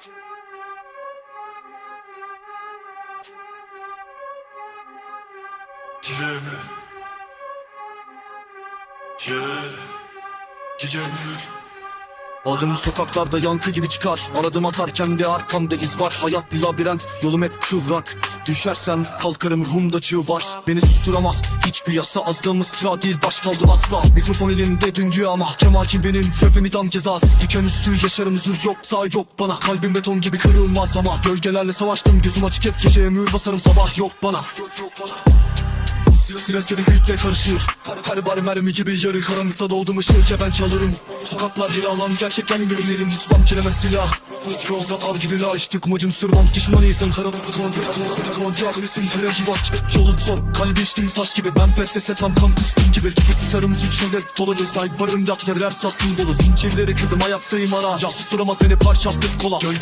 Gel. Gel. Gel. Adım sokaklarda yankı gibi çıkar. Aradım atarken de arkamda iz var. Hayat bir labirent yolum hep kıvrak. Düşersem kalkarım ruhumda çığ var. Beni susturamaz hiçbir yasa Azdığımız sıra değil baş kaldım asla. Mikrofon elimde dünya mahkeme hakim benim. Rapim idam cezası Diken üstü yaşarım zür yok sağ yok bana. Kalbim beton gibi kırılmaz ama Gölgelerle savaştım. Gözüm açık hep geceye mühür basarım sabah yok bana Stres yedi hütle karışır. Her, her bar mermi gibi yarı karanlıkta doğdum ışığı ben çalarım Sokaklar bir alan gerçekten ürünlerim Yüzmem kelime silah. Hız yolda al gibi la içtik macım sürmem Pişmanıysın karanlık kontrol Kontrol Krisin fere bak Yolu zor. Kalbi içtim taş gibi. Ben pes ses etmem kan kustum gibi. Kipisi sarım suç şöyle dolu Sahip varım. Dertler her sassın dolu. Zincirleri kırdım ayaktayım ara Ya susturamaz beni parça attık kola. Gölge